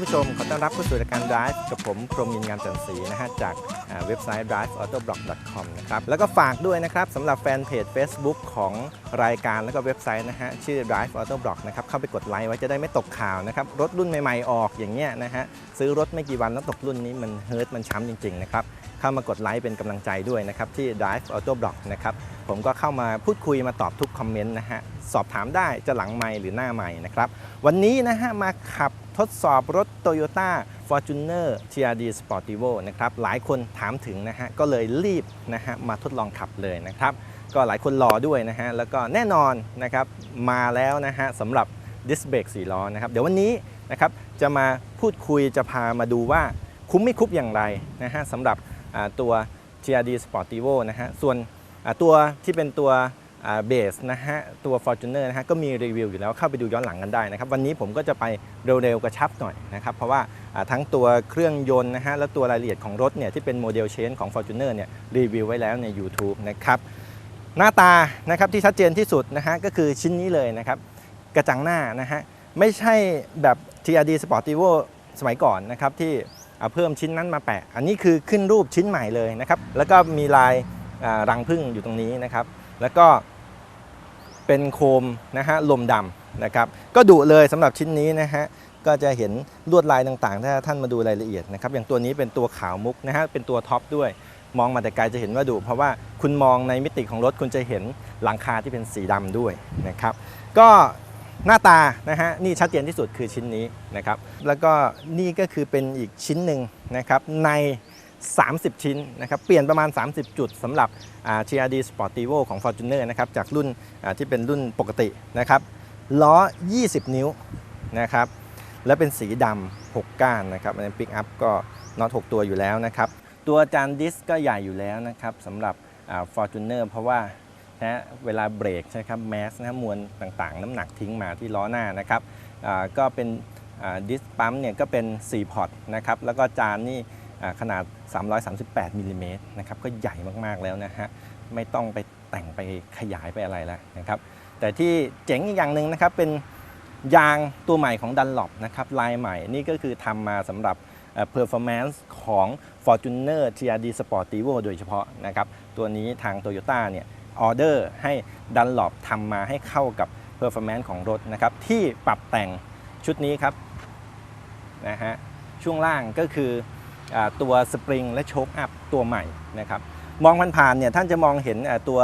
านผู้ชมขอต้อนรับเข้าสู่รายการ Drive กับผมพรมยินงามจันทร์สีนะฮะจากเว็บไซต์ driveautoblock.com นะครับแล้วก็ฝากด้วยนะครับสำหรับแฟนเพจ Facebook ของรายการแล้วก็เว็บไซต์นะฮะชื่อ Drive Autoblock นะครับเข้าไปกดไลค์ไว้จะได้ไม่ตกข่าวนะครับรถรุ่นใหม่ๆออกอย่างเงี้ยนะฮะซื้อรถไม่กี่วันแล้วตกรุ่นนี้มันเฮิร์ตมันช้ำจริงๆนะครับเข้ามากดไลค์เป็นกำลังใจด้วยนะครับที่ Drive Autoblock นะครับผมก็เข้ามาพูดคุยมาตอบทุกคอมเมนต์นะฮะสอบถามได้จะหลังไมค์หรือหน้าไมค์นะครับวันนี้นะฮะมาขับทดสอบรถ Toyota Fortuner TRD Sportivo นะครับหลายคนถามถึงนะฮะก็เลยรีบนะฮะมาทดลองขับเลยนะครับ ก็หลายคนรอด้วยนะฮะแล้วก็แน่นอนนะครับมาแล้วนะฮะสำหรับดิสเบรก4ล้อนะครับเดี๋ยววันนี้นะครับจะมาพูดคุยจะพามาดูว่าคุ้มไม่คุ้มอย่างไรนะฮะสำหรับอ่าตัว TRD Sportivo นะฮะส่วนตัวที่เป็นตัว เบสนะฮะตัว Fortuner นะฮะก็มีรีวิวอยู่แล้วเข้าไปดูย้อนหลังกันได้นะครับ วันนี้ผมก็จะไปเร็วๆกระชับหน่อยนะครับ เพราะว่าทั้งตัวเครื่องยนต์นะฮะและตัวรายละเอียดของรถเนี่ยที่เป็นโมเดลเชนของ Fortuner เนี่ยรีวิวไว้แล้วใน YouTube นะครับ หน้าตานะครับที่ชัดเจนที่สุดนะฮะก็คือชิ้นนี้เลยนะครับ กระจังหน้านะฮะไม่ใช่แบบ TRD Sportivo สมัยก่อนนะครับที่เพิ่มชิ้นนั้นมาแปะ อันนี้คือขึ้นรูปชิ้นใหม่เลยนะครับแล้วก็มีลายรังพึ่งอยู่ตรงนี้นะครับแล้วก็ เป็นโคมนะฮะลมดำนะครับ ก็ดุเลยสำหรับชิ้นนี้นะฮะก็จะเห็นลวดลายต่างๆ ถ้าท่านมาดูรายละเอียดนะครับ อย่างตัวนี้เป็นตัวขาวมุกนะฮะเป็นตัวท็อปด้วย มองมาแต่ไกลจะเห็นว่าดุเพราะว่าคุณมองในมิติของรถคุณจะเห็นหลังคาที่เป็นสีดำด้วยนะครับ ก็หน้าตานะฮะนี่ชัดเจนที่สุดคือชิ้นนี้นะครับ แล้วก็นี่ก็คือเป็นอีกชิ้นหนึ่งนะครับใน 30 ชิ้นนะครับเปลี่ยนประมาณ 30 จุดสำหรับอ่า TRD Sportivo ของ Fortuner นะครับจากรุ่นที่เป็นรุ่นปกตินะครับล้อ 20 นิ้วนะครับและเป็นสีดำ6ก้านนะครับอันนี้ปิกอัพก็น็อต6ตัวอยู่แล้วนะครับตัวจานดิสก็ใหญ่อยู่แล้วนะครับสำหรับอ่า Fortuner เพราะว่านะเวลาเบรกใช่ครับแมสนะมวลต่างๆ น้ำหนักทิ้งมาที่ล้อหน้านะครับก็เป็นดิสปั๊มเนี่ยก็เป็น 4 พอร์ตนะครับแล้วก็จานนี่ขนาด 338มิลลิเมตรนะครับก็ใหญ่มากๆแล้วนะฮะไม่ต้องไปแต่งไปขยายไปอะไรแล้วนะครับ แต่ที่เจ๋งอีกอย่างหนึ่งนะครับเป็นยางตัวใหม่ของ Dunlop นะครับลายใหม่นี่ก็คือทำมาสำหรับเอ่อ performance ของ Fortuner TRD Sportivo โดยเฉพาะนะครับตัวนี้ทาง Toyota เนี่ยออเดอร์ให้ Dunlop ทำมาให้เข้ากับ performance ของรถนะครับที่ปรับแต่งชุดนี้ครับนะฮะช่วงล่างก็คือ ตัวสปริงและโชคอัพตัวใหม่นะครับมองผ่านๆเนี่ยท่านจะมองเห็นตัว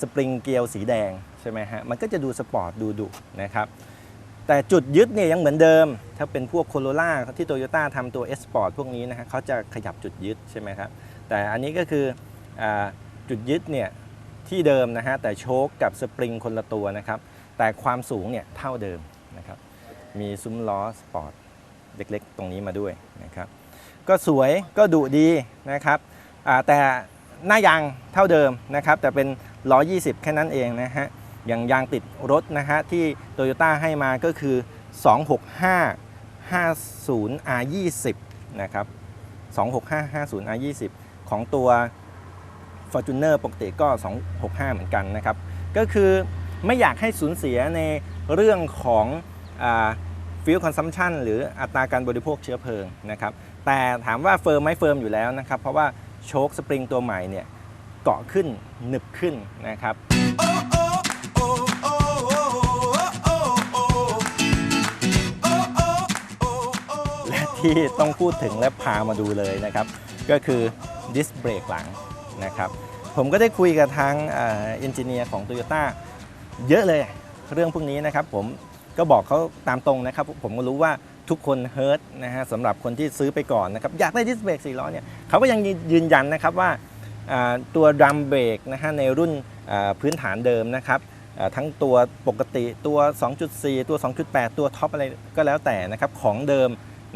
สปริงเกลียวสีแดงใช่ไหมฮะมันก็จะดูสปอร์ตดูดุนะครับแต่จุดยึดเนี่ยยังเหมือนเดิม ถ้าเป็นพวกโคโรล่าที่โตโยต้าทำตัว S Sport พวกนี้นะฮะเขาจะขยับจุดยึดใช่ไหมครับแต่อันนี้ก็คืออจุดยึดเนี่ยที่เดิมนะฮะแต่โชคกับสปริงคนละตัวนะครับแต่ความสูงเนี่ยเท่าเดิมนะครับมีซุ้มล้อสปอร์ตเล็กๆ ตรงนี้มาด้วยนะครับ ก็สวยก็ดุดีนะครับแต่หน้ายางเท่าเดิมนะครับ แต่เป็นล้อ20 แค่นั้นเองนะฮะอย่างยางติดรถนะฮะที่โตโยต้าให้มาก็คือ 265 50 R20 นะครับ 265 50 R20 ของตัว Fortuner ปกติก็ 265 เหมือนกันนะครับ ก็คือไม่อยากให้สูญเสียในเรื่องของฟิวคอนซัมชันหรืออัตราการบริโภคเชื้อเพลิงนะครับ แต่ถามว่าเฟิร์มไหมเฟิร์มอยู่แล้วนะครับ เพราะว่าโชคสปริงตัวใหม่เนี่ยเกาะขึ้นหนึบขึ้นนะครับและที่ต้องพูดถึงและพามาดูเลยนะครับ ก็คือดิสเบรกหลังนะครับ ผมก็ได้คุยกับทางเอนจิเนียร์ของ Toyota เยอะเลยเรื่องพวกนี้นะครับ ผมก็บอกเขาตามตรงนะครับ ผมก็รู้ว่า ทุกคนเฮิร์ตนะฮะสำหรับคนที่ซื้อไปก่อนนะครับอยากได้ดิสเบรก4ล้อเนี่ยเขาก็ยังยืนยันนะครับว่าตัวดรัมเบรกนะฮะในรุ่นพื้นฐานเดิมนะครับทั้งตัวปกติตัว 2.4 ตัว 2.8 ตัวท็อปอะไรก็แล้วแต่นะครับของเดิม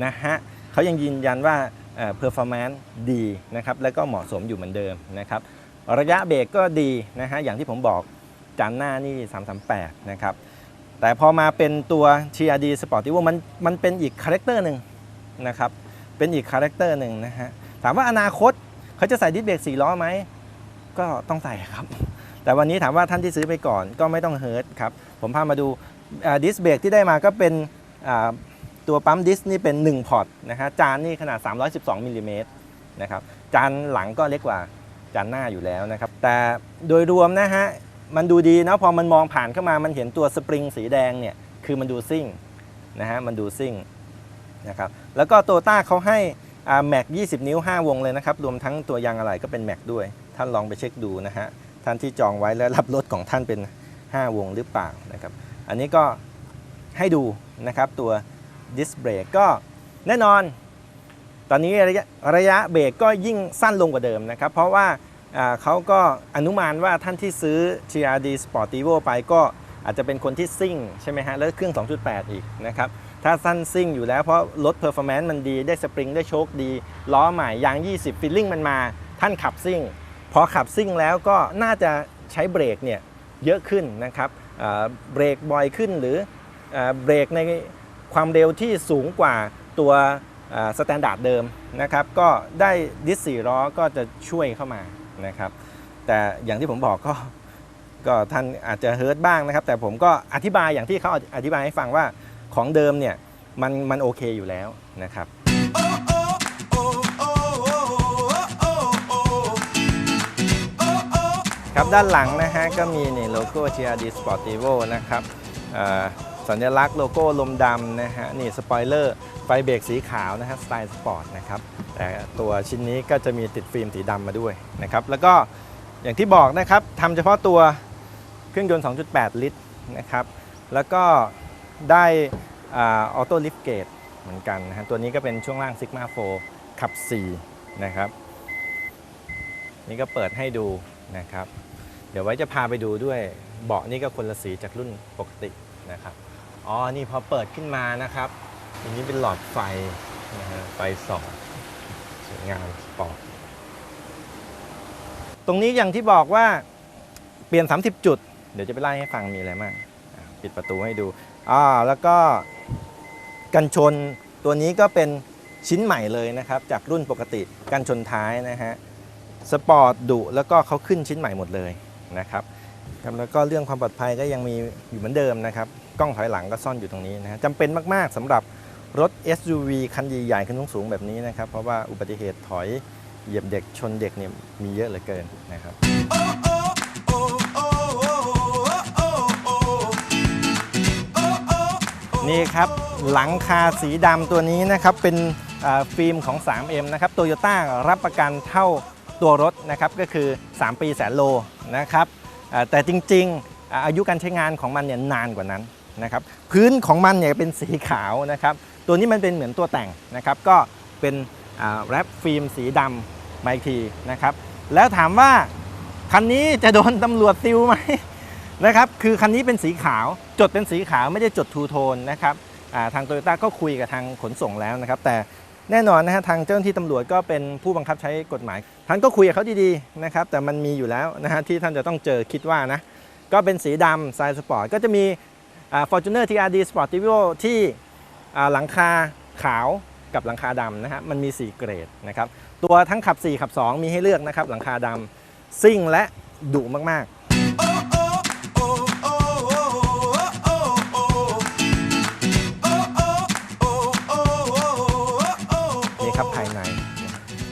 นะฮะเขายังยืนยันว่าเพอร์ฟอร์แมนซ์ดีนะครับแล้วก็เหมาะสมอยู่เหมือนเดิมนะครับระยะเบรกก็ดีนะฮะอย่างที่ผมบอกจานหน้านี่ 338 นะครับ แต่พอมาเป็นตัว TRD Sportivo มันมันเป็นอีกคาแรคเตอร์หนึ่งนะครับ เป็นอีกคาแรคเตอร์หนึ่งนะฮะ ถามว่าอนาคตเขาจะใส่ดิสเบรก4ล้อไหม ก็ต้องใส่ครับ แต่วันนี้ถามว่าท่านที่ซื้อไปก่อนก็ไม่ต้องเฮิร์ตครับ ผมพามาดูดิสเบรกที่ได้มาก็เป็นตัวปั๊มดิสนี่เป็น 1 พอร์ตนะฮะจานนี่ขนาด 312มิลลิเมตรนะครับจานหลังก็เล็กกว่าจานหน้าอยู่แล้วนะครับ แต่โดยรวมนะฮะ มันดูดีนะพอมันมองผ่านเข้ามามันเห็นตัวสปริงสีแดงเนี่ยคือมันดูซิ่งนะฮะมันดูซิ่งนะครับแล้วก็โตต้าเขาให้แม็ก 20 นิ้ว 5 วงเลยนะครับ รวมทั้งตัวยางอะไหล่ก็เป็นแม็กด้วย ท่านลองไปเช็คดูนะฮะ ท่านที่จองไว้แล้วรับรถของท่านเป็น 5 วงหรือเปล่านะครับ อันนี้ก็ให้ดูนะครับตัวดิสเบรกก็แน่นอน ตอนนี้ระยะระยะเบรกก็ยิ่งสั้นลงกว่าเดิมนะครับ เพราะว่าอ่า เขาก็อนุมานว่าท่านที่ซื้อ TRD Sportivo ไปก็อาจจะเป็นคนที่ซิ่งใช่ไหมฮะ แล้วเครื่อง 2.8 อีกนะครับ ถ้าสั้นซิ่งอยู่แล้วเพราะรถเพอร์ฟอร์แมนซ์มันดีได้สปริงได้โชคดี ล้อใหม่ยาง 20 ฟิลลิ่งมันมา ท่านขับซิ่ง พอขับซิ่งแล้วก็น่าจะใช้เบรกเนี่ยเยอะขึ้นนะครับเบรกบ่อยขึ้นหรือเบรกในความเร็วที่สูงกว่าตัวสแตนดาร์ดเดิมนะครับ ก็ได้ดิสสี่ล้อก็จะช่วยเข้ามา นะครับ แต่อย่างที่ผมบอกก็ก็ท่านอาจจะเฮิร์ตบ้างนะครับ แต่ผมก็อธิบายอย่างที่เขาอธิบายให้ฟังว่าของเดิมเนี่ยมันมันโอเคอยู่แล้วนะครับครับด้านหลังนะฮะก็มีนี่โลโก้ TRD Sportivo นะครับสัญลักษณ์โลโก้ลมดำนะฮะนี่สปอยเลอร์ไฟเบรกสีขาวนะฮะสไตล์สปอร์ตนะครับ แต่ตัวชิ้นนี้ก็จะมีติดฟิล์มสีดำมาด้วยนะครับ แล้วก็อย่างที่บอกนะครับทำเฉพาะตัวเครื่องยนต์ 2.8 ลิตรนะครับ แล้วก็ได้ออโต้ลิฟเกตเหมือนกันนะฮะตัวนี้ก็เป็นช่วงล่าง Sigma 4ขับ 4 นะครับ นี่ก็เปิดให้ดูนะครับ เดี๋ยวไว้จะพาไปดูด้วย เบาะนี่ก็คนละสีจากรุ่นปกตินะครับ อ๋อ นี่พอเปิดขึ้นมานะครับ อันนี้เป็นหลอดไฟนะฮะไฟสอง งามสปอร์ตตรงนี้อย่างที่บอกว่าเปลี่ยน 30 จุด เดี๋ยวจะไปไล่ให้ฟังมีอะไรบ้างปิดประตูให้ดูอ่าแล้วก็กันชนตัวนี้ก็เป็นชิ้นใหม่เลยนะครับ จากรุ่นปกติกันชนท้ายนะฮะสปอร์ตดุแล้วก็เขาขึ้นชิ้นใหม่หมดเลยนะครับครับแล้วก็เรื่องความปลอดภัยก็ยังมีอยู่เหมือนเดิมนะครับ กล้องถอยหลังก็ซ่อนอยู่ตรงนี้นะฮะจำเป็นมาก ๆสำหรับ รถ SUV คันใหญ่ๆคันสูงๆแบบนี้นะครับ เพราะว่าอุบัติเหตุถอยเหยียบเด็กชนเด็กเนี่ยมีเยอะเหลือเกินนะครับนี่ครับหลังคาสีดำตัวนี้นะครับเป็นฟิล์มของ 3M นะครับโตโยต้ารับประกันเท่าตัวรถนะครับก็คือ 3 ปีแสนโลนะครับแต่จริงๆอายุการใช้งานของมันเนี่ยนานกว่านั้นนะครับพื้นของมันเนี่ยเป็นสีขาวนะครับ ตัวนี้มันเป็นเหมือนตัวแต่งนะครับ ก็เป็นแรปฟิล์มสีดำมาอีกทีนะครับ แล้วถามว่าคันนี้จะโดนตำรวจติวไหมนะครับ คือคันนี้เป็นสีขาว จดเป็นสีขาวไม่ได้จดทูโทนนะครับทางโตโยต้าก็คุยกับทางขนส่งแล้วนะครับ แต่แน่นอนนะฮะทางเจ้าหน้าที่ตำรวจก็เป็นผู้บังคับใช้กฎหมาย ท่านก็คุยกับเขาดีๆนะครับ แต่มันมีอยู่แล้วนะฮะที่ท่านจะต้องเจอคิดว่านะ ก็เป็นสีดำไซส์สปอร์ตก็จะมีอ่า Fortuner TRD Sportivo ที่อ่ หลังคาขาวกับหลังคาดำนะฮะมันมี 4 เกรดนะครับตัวทั้งขับ 4 ขับ 2 มีให้เลือกนะครับหลังคาดำซิ่งและดุมากๆนี่ครับภายใน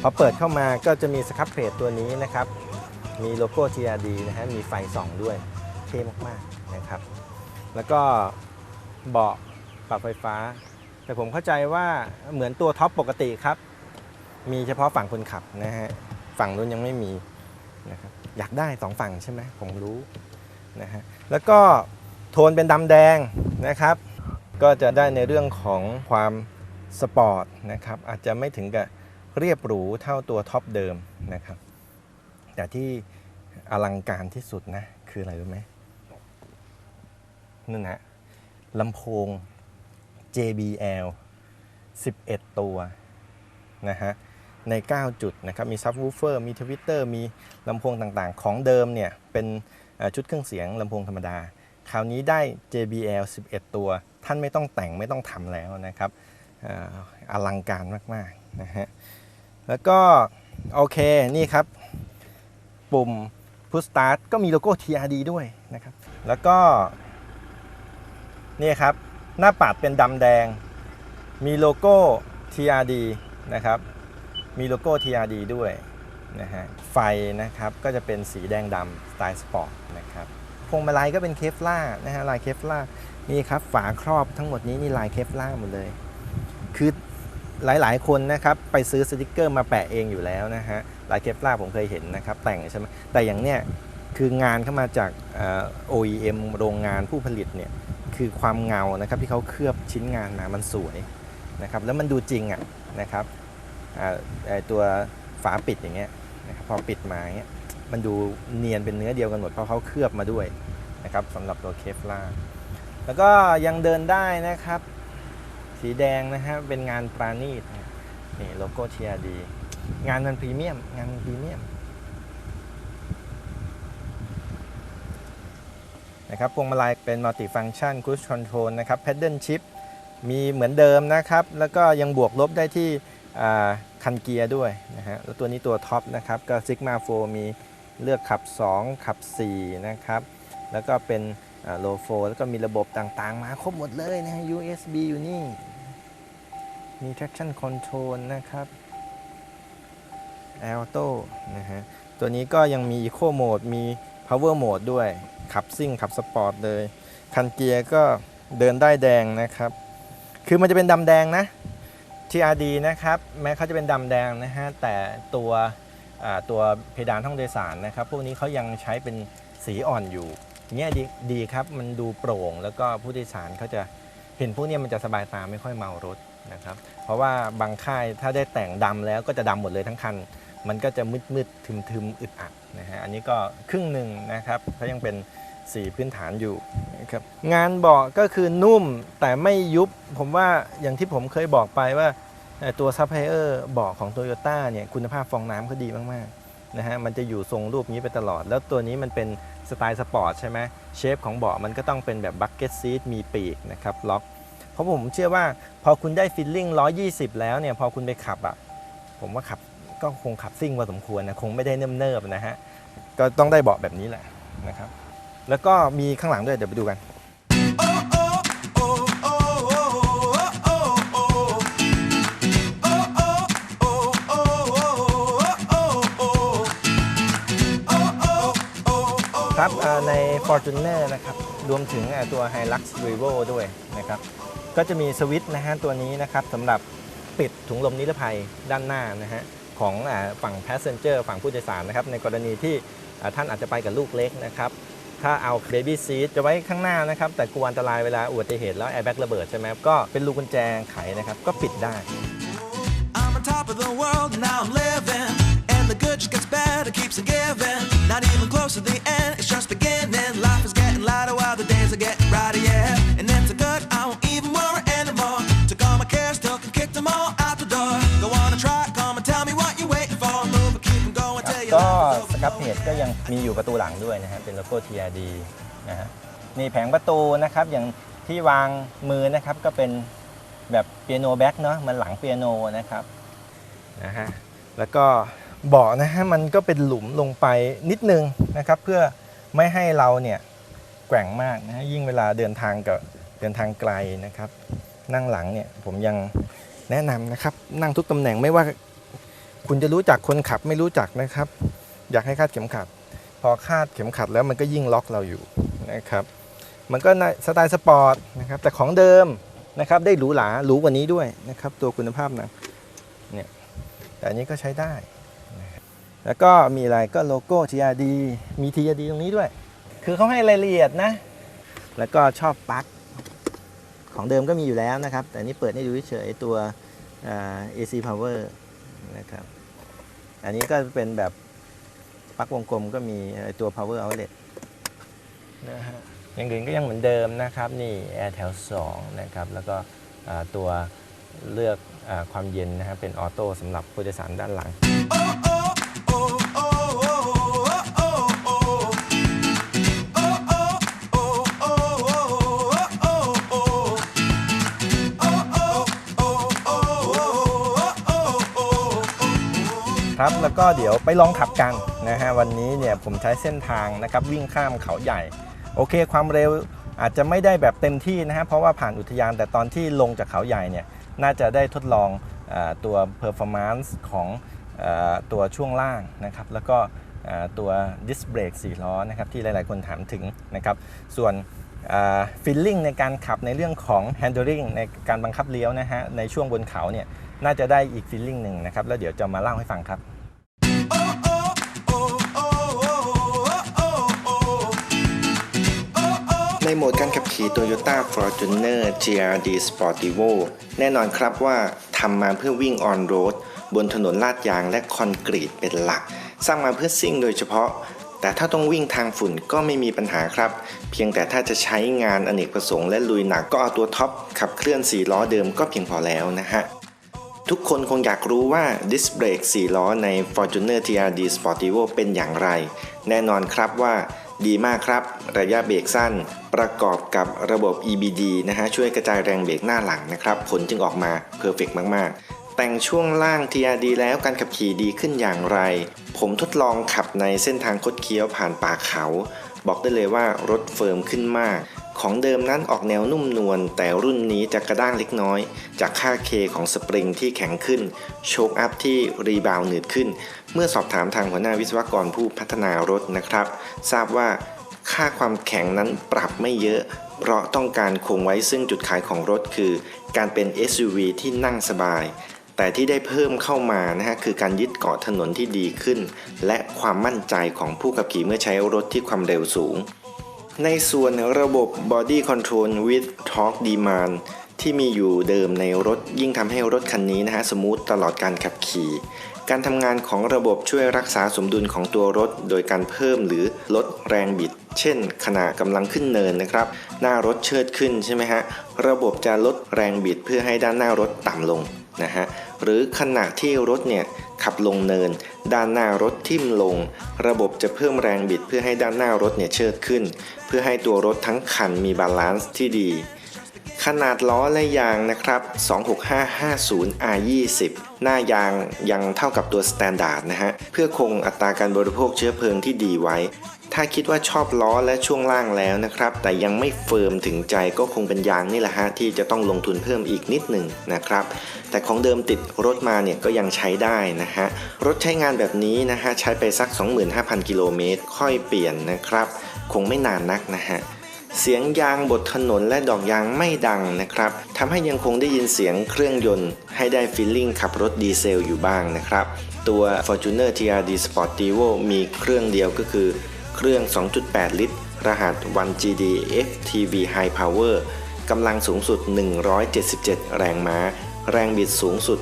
พอเปิดเข้ามาก็จะมีสครับเพจตัวนี้นะครับ มีโลโก้ TRD นะฮะมีไฟส่องด้วยเท่มาก ๆ นะครับ แล้วก็เบาะปรับไฟฟ้า แต่ผมเข้าใจว่าเหมือนตัวท็อปปกติครับ มีเฉพาะฝั่งคนขับนะฮะ ฝั่งนู้นยังไม่มีนะครับอยากได้สองฝั่งใช่ไหมผมรู้นะฮะ แล้วก็โทนเป็นดำแดงนะครับ ก็จะได้ในเรื่องของความสปอร์ตนะครับ อาจจะไม่ถึงกับเรียบหรูเท่าตัวท็อปเดิมนะครับ แต่ที่อลังการที่สุดนะ คืออะไรรู้ไหมนั่นฮะลำโพง JBL 11 ตัวนะฮะใน 9 จุดนะครับ มีซับวูเฟอร์ มีทวิตเตอร์ มีลำโพงต่างๆ ของเดิมเนี่ย เป็นชุดเครื่องเสียงลำโพงธรรมดา คราวนี้ได้ JBL 11 ตัว ท่านไม่ต้องแต่งไม่ต้องทำแล้วนะครับอ่ออลังการมากๆนะฮะ แล้วก็ โอเค นี่ครับ ปุ่ม Push Start ก็มีโลโก้ TRD ด้วยนะครับ แล้วก็ นี่ครับ หน้าปัดเป็นดำแดง มีโลโก้ TRD นะครับ มีโลโก้ TRD ด้วยนะฮะ ไฟนะครับก็จะเป็นสีแดงดำสไตล์สปอร์ตนะครับ พวงมาลัยก็เป็นเคฟล่านะฮะลายเคฟล่านี่ครับฝาครอบทั้งหมดนี้นี่ลายเคฟล่าหมดเลย คือหลายๆ คนนะครับไปซื้อสติกเกอร์มาแปะเองอยู่แล้วนะฮะลายเคฟล่าผมเคยเห็นนะครับ แต่งใช่ไหมแต่อย่างเนี้ยคืองานเข้ามาจากออ OEM โรงงานผู้ผลิตเนี่ย คือความเงานะครับที่เขาเคลือบชิ้นงานมามันสวยนะครับแล้วมันดูจริงอะนะครับตัวฝาปิดอย่างเงี้ยนะครับพอปิดมาอย่างเงี้ยมันดูเนียนเป็นเนื้อเดียวกันหมดเพราะเขาเคลือบมาด้วยนะครับสำหรับตัวเคฟล่าแล้วก็ยังเดินได้นะครับ สีแดงนะฮะเป็นงานปราณีตนะนี่โลโก้ TRD งานมันพรีเมียมงานพรีเมียม นะครับพวงมาลัยเป็นมัลติฟังชัน Cruise Control นะครับ Pedal Shift มีเหมือนเดิมนะครับ แล้วก็ยังบวกลบได้ที่คันเกียร์ด้วยนะฮะแล้วตัวนี้ตัวท็อปนะครับ ก็ Sigma 4มีเลือกขับ 2 ขับ 4 นะครับ แล้วก็เป็นโลโฟแล้วก็มีระบบต่างๆ มาครบหมดเลยนะฮะ USB อยู่นี่ มี traction control นะครับ auto นะฮะ ตัวนี้ก็ยังมี eco mode มี power mode ด้วย ขับซิ่งขับสปอร์ตเลย คันเกียร์ก็เดินได้แดงนะครับ คือมันจะเป็นดำแดงนะ TRD นะครับ แม้เขาจะเป็นดำแดงนะฮะ แต่ตัวตัวเพดานห้องโดยสารนะครับ พวกนี้เขายังใช้เป็นสีอ่อนอยู่เนี่ยดีดีครับ มันดูโปร่ง แล้วก็ผู้โดยสารเขาจะเห็นพวกนี้มันจะสบายตาไม่ค่อยเมารถนะครับ เพราะว่าบางค่ายถ้าได้แต่งดำแล้วก็จะดำหมดเลยทั้งคัน มันก็จะมืดมืดทึมทึมๆอึดอัดนะฮะอันนี้ก็ครึ่งหนึ่งนะครับเขายังเป็นสีพื้นฐานอยู่นะครับงานเบาะก็คือนุ่มแต่ไม่ยุบ ผมว่าอย่างที่ผมเคยบอกไปว่าตัวซัพพลายเออร์เบาะของ t o y ยต้เนี่ยคุณภาพฟองน้ำเขาดีมากๆนะฮะมันจะอยู่ทรงรูปนี้ไปตลอด แล้วตัวนี้มันเป็นสไตล์สปอร์ตใช่ไหมเชฟของเบาะมันก็ต้องเป็นแบบบักเก็ตซีทมีปีกนะครับล็อกเพราะผมเชื่อว่าพอคุณได้ฟิลลิ่ง120 แล้วเนี่ยพอคุณไปขับอะผมว่าขับ ก็คงขับซิ่งพอสมควรนะคงไม่ได้เนิบๆนะฮะก็ต้องได้เบาะแบบนี้แหละนะครับ แล้วก็มีข้างหลังด้วยเดี๋ยวไปดูกันครับใน Fortuner นะครับรวมถึงตัว Hilux Revo ด้วยนะครับ ก็จะมีสวิตช์นะฮะตัวนี้นะครับสำหรับปิดถุงลมนิรภัยด้านหน้านะฮะ ของอาฝั่ง Passenger ฝั่งผู้โดยสารนะครับในกรณีที่อ่าท่านอาจจะไปกับลูกเล็กนะครับถ้าเอา Baby Seat จะไว้ข้างหน้านะครับ แต่กลัวอันตรายเวลาอุบัติเหตุแล้วแอร์แบ็กระเบิดใช่ไหมครับก็เป็นลูกกุญแจไขนะครับ ก็ปิดได้ I'm on top of the world, now I'm living. And the good just gets better, keeps on giving. Not even close to the end, it's just beginning. Life is getting lighter while the days are getting brighter, จก็ยังมีอยู่ประตูหลังด้วยนะฮะเป็นโลโก้ TRD นะฮะนี่แผงประตูนะครับอย่างที่วางมือนะครับก็เป็นแบบเปียโนแบ็กเนาะมันหลังเปียโนนะครับนะฮะแล้วก็เบาะนะฮะมันก็เป็นหลุมลงไปนิดนึงนะครับ เพื่อไม่ให้เราเนี่ยแกว่งมากนะฮะยิ่งเวลาเดินทางกับเดินทางไกลนะครับ นั่งหลังเนี่ยผมยังแนะนำนะครับ นั่งทุกตำแหน่งไม่ว่าคุณจะรู้จักคนขับไม่รู้จักนะครับ อยากให้คาดเข็มขัด พอคาดเข็มขัดแล้วมันก็ยิ่งล็อกเราอยู่นะครับมันก็ในสไตล์สปอร์ตนะครับแต่ของเดิมนะครับได้หรูหราหรูกว่านี้ด้วยนะครับตัวคุณภาพหนะเนี่ยแต่อันนี้ก็ใช้ได้แล้วก็มีอะไรก็โลโก้ TRD มี TRD ตรงนี้ด้วย คือเขาให้รายละเอียดนะ แล้วก็ชอบปลั๊กของเดิมก็มีอยู่แล้วนะครับ แต่อันนี้เปิดให้ดูเฉยตัวอ่า AC power นะครับ อันนี้ก็เป็นแบบ ลั๊กวงกลมก็มีตัว power outlet นะฮะอย่างอื่นก็ยังเหมือนเดิมนะครับ นี่แอร์แถว2นะครับ แล้วก็ตัวเลือกอความเย็นนะฮะเป็นออโต้สำหรับผู้โดยสารด้านหลัง ครับ แล้วก็เดี๋ยวไปลองขับกันนะฮะวันนี้เนี่ยผมใช้เส้นทางนะครับวิ่งข้ามเขาใหญ่ โอเค ความเร็วอาจจะไม่ได้แบบเต็มที่นะฮะเพราะว่าผ่านอุทยานแต่ตอนที่ลงจากเขาใหญ่เนี่ยน่าจะได้ทดลองอตัว performance ของอตัวช่วงล่างนะครับ แล้วก็ตัว disc brake 4 ล้อนะครับที่หลาย ๆ คนถามถึงนะครับ ส่วนฟีลลิ่งในการขับในเรื่องของ handling ในการบังคับเลี้ยวนะฮะในช่วงบนเขาเนี่ยน่าจะได้อีกฟีลลิ่งหนึ่งนะครับ แล้วเดี๋ยวจะมาเล่าให้ฟังครับ ในโหมดการขับขี่ Toyota Fortuner GRD Sportivo แน่นอนครับว่าทำมาเพื่อวิ่งออนโรดบนถนนลาดยางและคอนกรีตเป็นหลัก สร้างมาเพื่อซิ่งโดยเฉพาะ แต่ถ้าต้องวิ่งทางฝุ่นก็ไม่มีปัญหาครับ เพียงแต่ถ้าจะใช้งานอเนกประสงค์และลุยหนักก็เอาตัวท็อปขับเคลื่อน 4 ล้อเดิมก็เพียงพอแล้วนะฮะทุกคนคงอยากรู้ว่าดิสเบรก4 ล้อใน Fortuner TRD Sportivo เป็นอย่างไร แน่นอนครับว่า ดีมากครับ ระยะเบรกสั้น ประกอบกับระบบ EBD นะฮะช่วยกระจายแรงเบรกหน้าหลังนะครับ ผลจึงออกมาเพอร์เฟกมาก ๆแต่งช่วงล่าง TRD แล้วการขับขี่ดีขึ้นอย่างไร ผมทดลองขับในเส้นทางคดเคี้ยวผ่านป่าเขา บอกได้เลยว่ารถเฟิร์มขึ้นมาก ของเดิมนั้นออกแนวนุ่มนวลแต่รุ่นนี้จะกระด้างเล็กน้อย จากค่าเคของสปริงที่แข็งขึ้น โชคอัพที่รีบาวหนืดขึ้น เมื่อสอบถามทางหัวหน้าวิศวกรผู้พัฒนารถนะครับ ทราบว่าค่าความแข็งนั้นปรับไม่เยอะ เพราะต้องการคงไว้ซึ่งจุดขายของรถคือ การเป็น SUV ที่นั่งสบาย แต่ที่ได้เพิ่มเข้ามานะฮะคือการยึดเกาะถนนที่ดีขึ้น และความมั่นใจของผู้ขับขี่เมื่อใช้รถที่ความเร็วสูง ในส่วนระบบ Body Control with Torque Demand ที่มีอยู่เดิมในรถยิ่งทำให้รถคันนี้นะฮะสมูทตลอดการขับขี่ การทำงานของระบบช่วยรักษาสมดุลของตัวรถ โดยการเพิ่มหรือลดแรงบิด เช่น ขณะกำลังขึ้นเนินนะครับ หน้ารถเชิดขึ้นใช่ไหมฮะ ระบบจะลดแรงบิดเพื่อให้ด้านหน้ารถต่ำลง นะฮะหรือขณะที่รถเนี่ยขับลงเนิน ด้านหน้ารถทิ่มลง ระบบจะเพิ่มแรงบิดเพื่อให้ด้านหน้ารถเนี่ยเชิดขึ้น เพื่อให้ตัวรถทั้งคันมีบาลานซ์ที่ดี ขนาดล้อและยางนะครับ 26550 R20 หน้ายางยังเท่ากับตัวสแตนดาร์ดนะฮะเพื่อคงอัตราการบริโภคเชื้อเพลิงที่ดีไว้ ถ้าคิดว่าชอบล้อและช่วงล่างแล้วนะครับ แต่ยังไม่เฟิร์มถึงใจก็คงเป็นยางนี่แหละฮะที่จะต้องลงทุนเพิ่มอีกนิดหนึ่งนะครับ แต่ของเดิมติดรถมาเนี่ยก็ยังใช้ได้นะฮะ รถใช้งานแบบนี้นะฮะใช้ไปสัก 25,000 กิโลเมตรค่อยเปลี่ยนนะครับ คงไม่นานนักนะฮะเสียงยางบดถนนและดอกยางไม่ดังนะครับทำให้ยังคงได้ยินเสียงเครื่องยนต์ ให้ได้ฟีลลิ่งขับรถดีเซลอยู่บ้างนะครับ ตัว Fortuner TRD Sportivo มีเครื่องเดียวก็คือ เครื่อง 2.8 ลิตร รหัส 1GD FTV High Power กำลังสูงสุด 177 แรงม้า แรงบิดสูงสุด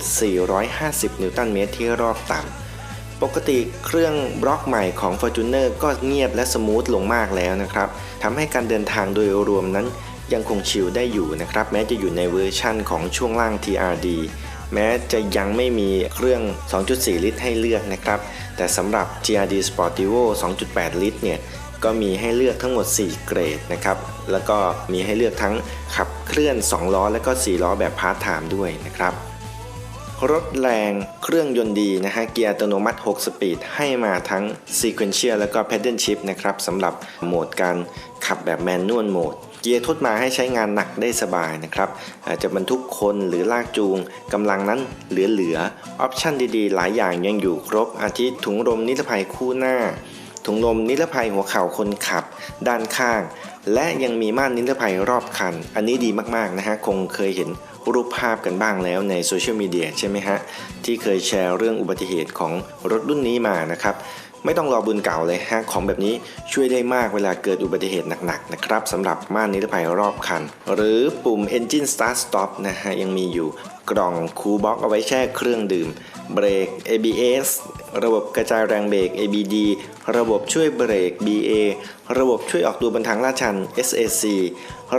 450 นิวตันเมตรที่รอบต่ำ ปกติเครื่องบล็อกใหม่ของ Fortuner ก็เงียบและสมูทลงมากแล้วนะครับ ทำให้การเดินทางโดยรวมนั้นยังคงชิลได้อยู่นะครับ แม้จะอยู่ในเวอร์ชั่นของช่วงล่าง TRD แม้จะยังไม่มีเครื่อง 2.4 ลิตรให้เลือกนะครับ แต่สำหรับ GRD Sportivo 2.8 ลิตรเนี่ยก็มีให้เลือกทั้งหมด 4 เกรดนะครับ แล้วก็มีให้เลือกทั้งขับเคลื่อน 2 ล้อ และก็ 4 ล้อแบบพาร์ทไทม์ด้วยนะครับ รถแรงเครื่องยนต์ดีนะฮะ เกียร์อัตโนมัติ 6 สปีด ให้มาทั้ง Sequential แล้วก็ Pedal Shift นะครับสำหรับโหมดการขับแบบ Manual Mode เกียร์ทดมาให้ใช้งานหนักได้สบายนะครับอาจจะบรรทุกคนหรือลากจูงกำลังนั้นเหลือๆออปชันดีๆ หลายอย่างยังอยู่ครบ อาทิถุงลมนิรภัยคู่หน้า ถุงลมนิรภัยหัวเข่าคนขับ ด้านข้าง และยังมีม่านนิรภัยรอบคัน อันนี้ดีมากๆนะฮะคงเคยเห็นรูปภาพกันบ้างแล้วในโซเชียลมีเดียใช่ไหมฮะที่เคยแชร์เรื่องอุบัติเหตุของรถรุ่นนี้มานะครับ ไม่ต้องรอบุญเก่าเลยฮะของแบบนี้ช่วยได้มากเวลาเกิดอุบัติเหตุหนักๆนะครับสำหรับม่านนิรภัยรอบคัน หรือปุ่ม Engine Start Stop นะฮะยังมีอยู่กล่องคูลบ็อกเอาไว้แช่เครื่องดื่ม เบรก ABS ระบบกระจายแรงเบรก ABD ระบบช่วยเบรก BA ระบบช่วยออกตัวบนทางลาดชัน SAC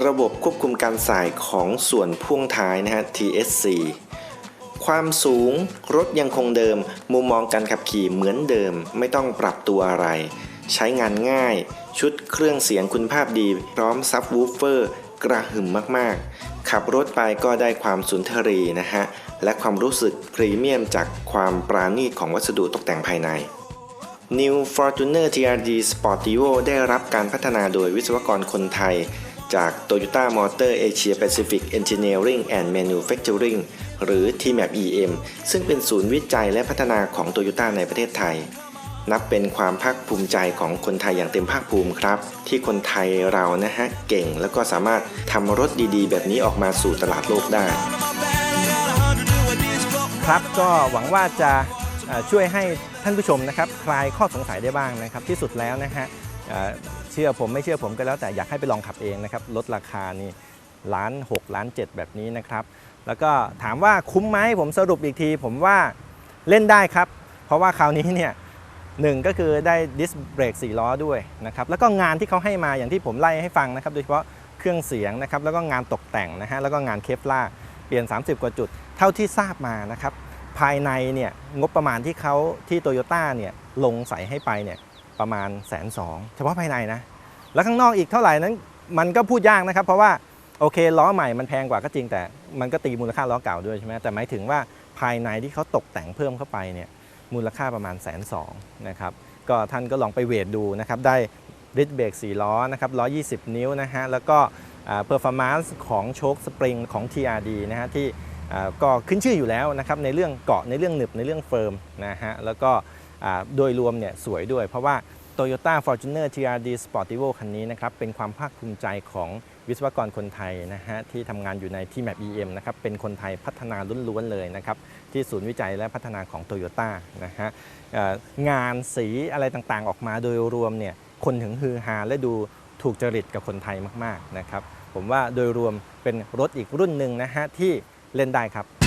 ระบบควบคุมการสายของส่วนพ่วงท้ายนะฮะ TSC ความสูงรถยังคงเดิม มุมมองการขับขี่เหมือนเดิม ไม่ต้องปรับตัวอะไร ใช้งานง่าย ชุดเครื่องเสียงคุณภาพดี พร้อมซับวูฟเฟอร์กระหึ่มมากๆ ขับรถไปก็ได้ความสุนทรีนะฮะ และความรู้สึกพรีเมียมจากความปราณีตของวัสดุตกแต่งภายใน New Fortuner TRD Sportivo ได้รับการพัฒนาโดยวิศวกรคนไทย จาก Toyota Motor Asia Pacific Engineering and Manufacturing หรือ TMAP EM ซึ่งเป็นศูนย์วิจัยและพัฒนาของ Toyota ในประเทศไทย นับเป็นความภาคภูมิใจของคนไทยอย่างเต็มภาคภูมิครับ ที่คนไทยเรานะฮะเก่งแล้วก็สามารถทำรถดีๆ แบบนี้ออกมาสู่ตลาดโลกได้ ครับก็หวังว่าจะช่วยให้ท่านผู้ชมนะครับคลายข้อสงสัยได้บ้างนะครับ ที่สุดแล้วนะฮะเอ่อเชื่อผมไม่เชื่อผมก็แล้วแต่อยากให้ไปลองขับเองนะครับลดราคานี่ล้าน 6 ล้าน 7 แบบนี้นะครับ แล้วก็ถามว่าคุ้มไหมผมสรุปอีกที ผมว่าเล่นได้ครับ เพราะว่าคราวนี้เนี่ยหนึ่งก็คือได้ดิสเบรก4ล้อด้วยนะครับแล้วก็งานที่เขาให้มาอย่างที่ผมไล่ให้ฟังนะครับโดยเฉพาะเครื่องเสียงนะครับแล้วก็งานตกแต่งนะฮะแล้วก็งานเคฟล่าเปลี่ยน 30 กว่าจุด เท่าที่ทราบมานะครับภายในเนี่ยงบประมาณที่เขาที่โตโยต้าเนี่ยลงใส่ให้ไปเนี่ยประมาณแสนสองเฉพาะภายในนะแล้วข้างนอกอีกเท่าไหร่นั้นมันก็พูดยากนะครับ เพราะว่า โอเคล้อใหม่มันแพงกว่าก็จริงแต่มันก็ตีมูลค่าล้อเก่าด้วยใช่ไหมแต่หมายถึงว่าภายในที่เขาตกแต่งเพิ่มเข้าไปเนี่ยมูลค่าประมาณแสนสองนะครับก็ท่านก็ลองไปเวทดูนะครับได้ริดเบรก4ล้อนะครับ120 นิ้วนะฮะแล้วก็เพอร์ฟอร์มานซ์ของโชคสปริงของ TRD นะฮะที่อ่าก็ขึ้นชื่ออยู่แล้วนะครับในเรื่องเกาะในเรื่องหนึบในเรื่องเฟิร์มนะฮะแล้วก็อ่าโดยรวมเนี่ยสวยด้วย เพราะว่า Toyota Fortuner TRD Sportivo คันนี้นะครับเป็นความภาคภูมิใจของ วิศวกรคนไทยนะฮะที่ทำงานอยู่ในที่แมป EM นะครับเป็นคนไทยพัฒนาล้วนๆเลยนะครับที่ศูนย์วิจัยและพัฒนาของโตโยต้านะฮะงานสีอะไรต่างๆ ออกมาโดยรวมเนี่ยคนถึงฮือฮาและดูถูกจริตกับคนไทยมากๆนะครับผมว่าโดยรวมเป็นรถอีกรุ่นหนึ่งนะฮะที่เล่นได้ครับ